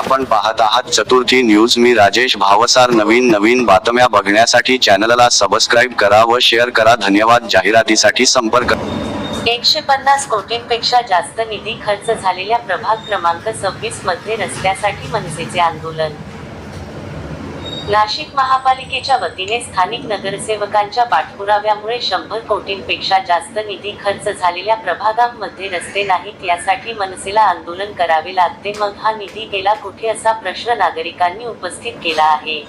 आपण पाहत आहात चतुर्थी न्यूज. मी राजेश भावसार. नवीन नवीन बातम्या बघण्यासाठी चॅनलला सबस्क्राईब करा व शेअर करा. धन्यवाद. जाहिरातीसाठी संपर्क एकशे पन्नास कोटींपेक्षा जास्त निधी खर्च झालेल्या प्रभाग क्रमांक सव्वीसमध्ये रस्त्यासाठी मनसेचे आंदोलन. नाशिक महापालिकेच्या वतीने स्थानिक नगरसेवकांच्या पाठपुराव्यामुळे शंभर कोटींपेक्षा जास्त निधी खर्च झालेल्या प्रभागांमध्ये रस्ते नाहीत यासाठी मनसेला आंदोलन करावे लागते. मग हा निधी गेला कुठे असा प्रश्न नागरिकांनी उपस्थित केला आहे.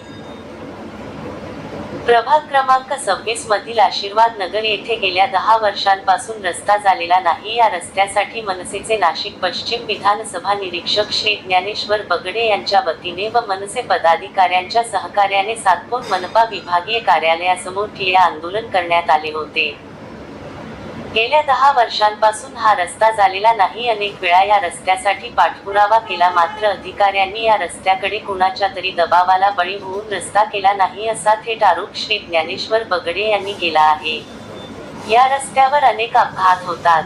प्रभाग क्रमांक सव्वीस मधील आशीर्वाद नगर येथे गेल्या दहा वर्षांपासून रस्ता झालेला नाही. या रस्त्यासाठी मनसेचे नाशिक पश्चिम विधानसभा निरीक्षक श्री ज्ञानेश्वर बगडे यांच्या वतीने व मनसे पदाधिकाऱ्यांच्या सहकार्याने सातपूर मनपा विभागीय कार्यालयासमोर ठिय्या आंदोलन करण्यात आले होते. गेल्या दहा वर्षांपासून हा रस्ता झालेला नाही अनेक वेळा या रस्त्यासाठी पाठपुरावा केला. मात्र अधिकाऱ्यांनी या रस्त्याकडे कुणाच्या तरी दबावाला बळी होऊन रस्ता केला नाही असा थेट आरोप श्री ज्ञानेश्वर बगडे यांनी केला आहे. या रस्त्यावर अनेक अपघात होतात.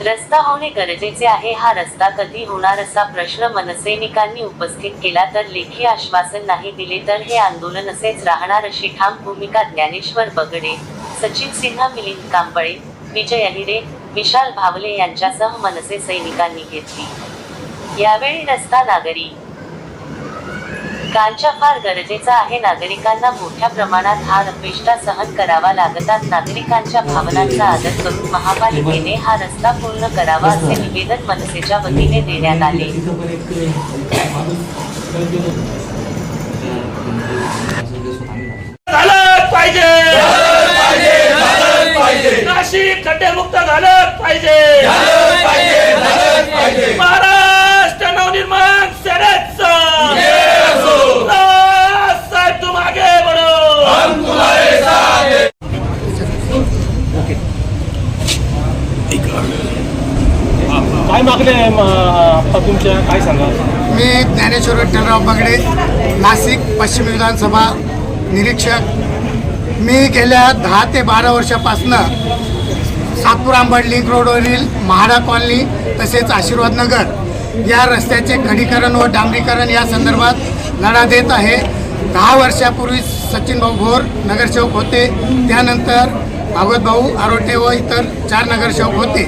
रस्ता होणे गरजेचे आहे. हा रस्ता कधी होणार असा प्रश्न मनसैनिकांनी उपस्थित केला तर लेखी आश्वासन नाही दिले तर हे आंदोलन असेच राहणार अशी ठाम भूमिका ज्ञानेश्वर बगडे सचिन सिन्हा मिलिंद कांबळे विजय अहिरे विशाल भावले यांच्यासह मनसे सैनिकांनी घेतली. यावेळी रस्ता नागरी. कांच्या फार गरजेचा आहे नागरिकांना मोठ्या प्रमाणात हा अपेष्टा सहन करावा लागतात नागरिकांच्या भावनांचा आदर करून महापालिकेने हा रस्ता पूर्ण करावा असे निवेदन मनसेच्या वतीने देण्यात आले. पाहिजे. खड्डेमुक्त झालंच पाहिजे. महाराष्ट्र नवनिर्माण सेनेच. साहेब तुम आगे बढो काय मागले तुमच्या काय सांगा मी ज्ञानेश्वर विठ्ठलराव बगडे नाशिक पश्चिम विधानसभा निरीक्षक. मी गेल्या दहा ते बारा वर्षापासनं सातपूर आंबड लिंक रोडवरील महाडा कॉलनी तसेच आशीर्वाद नगर या रस्त्याचे खडीकरण व डांबरीकरण या संदर्भात लढा देत आहे. दहा वर्षापूर्वी सचिन भाऊ भोर नगरसेवक होते. त्यानंतर भागवत भाऊ आरोटे व इतर चार नगरसेवक होते.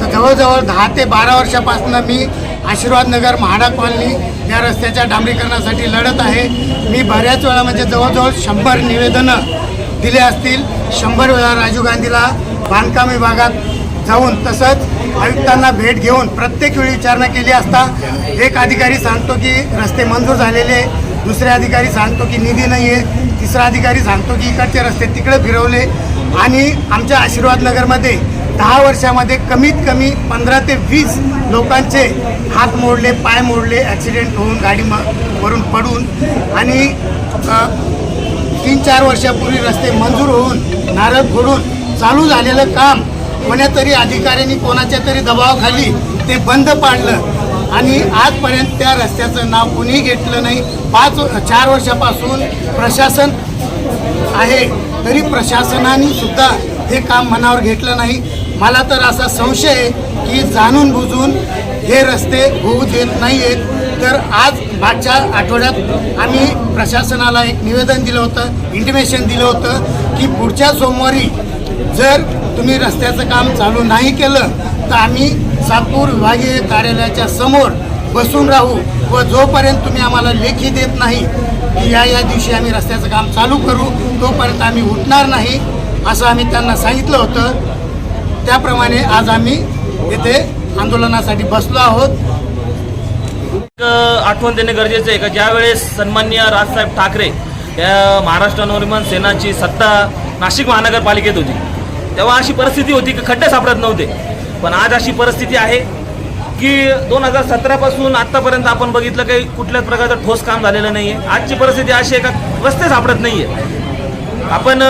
तर जवळजवळ दहा ते बारा वर्षापासून मी आशीर्वाद नगर महाडा कॉलनी या रस्त्याच्या डांबरीकरणासाठी लढत आहे. मी बऱ्याच वेळा म्हणजे जवळजवळ शंभर निवेदनं दिले असतील. शंभर वेळा राजीव गांधीला बांधकाम विभागात जाऊन तसंच आयुक्तांना भेट घेऊन प्रत्येक वेळी विचारणा केली असता एक अधिकारी सांगतो की रस्ते मंजूर झालेले दुसरे अधिकारी सांगतो की निधी नाही आहे. तिसरा अधिकारी सांगतो की इकडचे रस्ते तिकडे फिरवले. आणि आमच्या आशीर्वाद नगरमध्ये दहा वर्षामध्ये कमीत कमी पंधरा ते वीस लोकांचे हात मोडले पाय मोडले ॲक्सिडेंट होऊन गाडी म वरून पडून. आणि तीन चार वर्षापूर्वी रस्ते मंजूर होऊन नारळ फोडून चालू झालेलं काम कोण्यातरी अधिकाऱ्यांनी कोणाच्या तरी दबावाखाली ते बंद पाडलं. आणि आजपर्यंत त्या रस्त्याचं नाव कुणीही घेतलं नाही. पाच चार वर्षापासून प्रशासन आहे तरी प्रशासनाने सुद्धा हे काम मनावर घेतलं नाही. मला तर असा संशय आहे की जाणून बुजून हे रस्ते होऊ देत नाही आहेत तर आज मागच्या आठवड्यात आम्ही प्रशासनाला एक निवेदन दिलं होतं इंटिमेशन दिलं होतं की पुढच्या सोमवारी जर तुम्ही रस्त्याचं काम चालू नाही केलं तर आम्ही सातपूर विभागीय कार्यालयाच्या समोर बसून राहू व जोपर्यंत तुम्ही आम्हाला लेखी देत नाही की या या दिवशी आम्ही रस्त्याचं काम चालू करू तोपर्यंत आम्ही उठणार नाही असं आम्ही त्यांना सांगितलं होतं. त्याप्रमाणे आज आम्ही येथे आंदोलनासाठी बसलो आहोत. आठवण देणे गरजेचं आहे का? ज्यावेळेस सन्मान्य राजसाहेब ठाकरे या महाराष्ट्र नवनिर्माण सेनाची सत्ता नाशिक महानगरपालिकेत होती. तेव्हा अशी परिस्थिती होती की खड्डे सापडत नव्हते. पण आज अशी परिस्थिती आहे की दोन हजार सतरापासून आत्तापर्यंत आपण बघितलं काही कुठल्याच प्रकारचं ठोस काम झालेलं नाही आहे आजची परिस्थिती अशी आहे का रस्ते सापडत नाही आहे आपण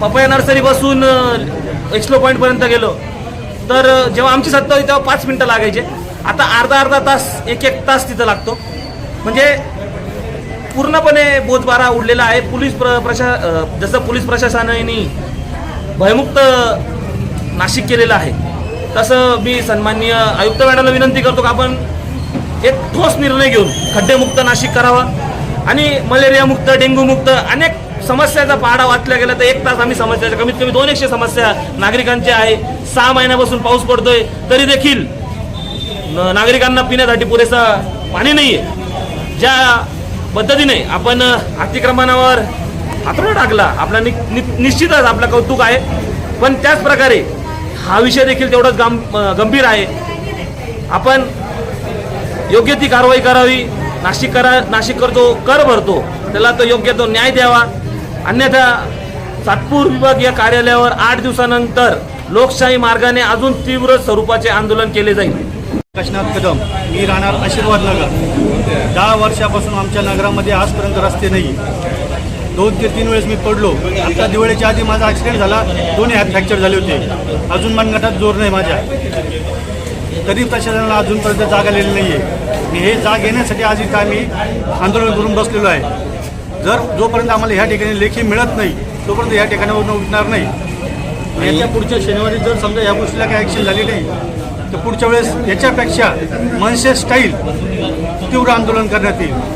पपया नर्सरीपासून एक्स्लो एक्सप्लो पॉईंटपर्यंत गेलो. तर जेव्हा आमची सत्ता होती तेव्हा पाच मिनटं लागायचे. आता अर्धा अर्धा तास एक एक तास तिथं लागतो. म्हणजे पूर्णपणे बोजबारा उडलेला आहे. पोलीस प्र प्रशा जसं पोलीस प्रशासनाने भयमुक्त नाशिक केलेलं आहे तसं मी सन्माननीय आयुक्त मॅडमला विनंती करतो की आपण एक ठोस निर्णय घेऊन खड्डेमुक्त नाशिक करावा आणि मलेरियामुक्त डेंग्यूमुक्त अनेक समस्याचा पाडा वाचला गेला तर एक तास आम्ही समस्याच्या कमीत कमी दोन एकशे समस्या नागरिकांच्या आहे. सहा महिन्यापासून पाऊस पडतोय तरी देखील न- नागरिकांना पिण्यासाठी पुरेसा पाणी नाही आहे ज्या पद्धतीने आपण अतिक्रमणावर हातोडा टाकला. आपला नि, नि, निश्चितच आपलं कौतुक आहे. पण त्याच प्रकारे हा विषय देखील तेवढाच गं गंभीर आहे. आपण योग्य ती कारवाई करावी. नाशिक करा नाशिक करतो कर भरतो. त्याला तो योग्य तो न्याय द्यावा. अन्यथा सातपूर विभागीय कार्यालयावर आठ दिवसानंतर लोकशाही मार्गाने अजून तीव्र स्वरूपाचे आंदोलन केले जाईल. काशीनाथ कदम. मी राहणार आशीर्वाद नगर. दहा वर्षापासून आमच्या नगरामध्ये आजपर्यंत रस्ते नाही. दोन ते तीन वेळेस मी पडलो. आता दिवाळीच्या आधी माझा ॲक्सिडेंट झाला. दोन्ही हात फ्रॅक्चर झाले होते. अजून मनगटात जोर नाही माझ्या. तरी प्रशासनाला अजूनपर्यंत जाग आलेली नाही आहे आणि हे जाग येण्यासाठी आज इथं आम्ही आंदोलन करून बसलेलो आहे. जर जोपर्यंत आम्हाला ह्या ठिकाणी लेखी मिळत नाही तोपर्यंत ह्या ठिकाणावरून उठणार नाही. याच्या पुढच्या शनिवारी जर समजा या गोष्टीला काही ॲक्शन झाली नाही तर पुढच्या वेळेस याच्यापेक्षा मनसे स्टाईल तीव्र आंदोलन करण्यात येईल.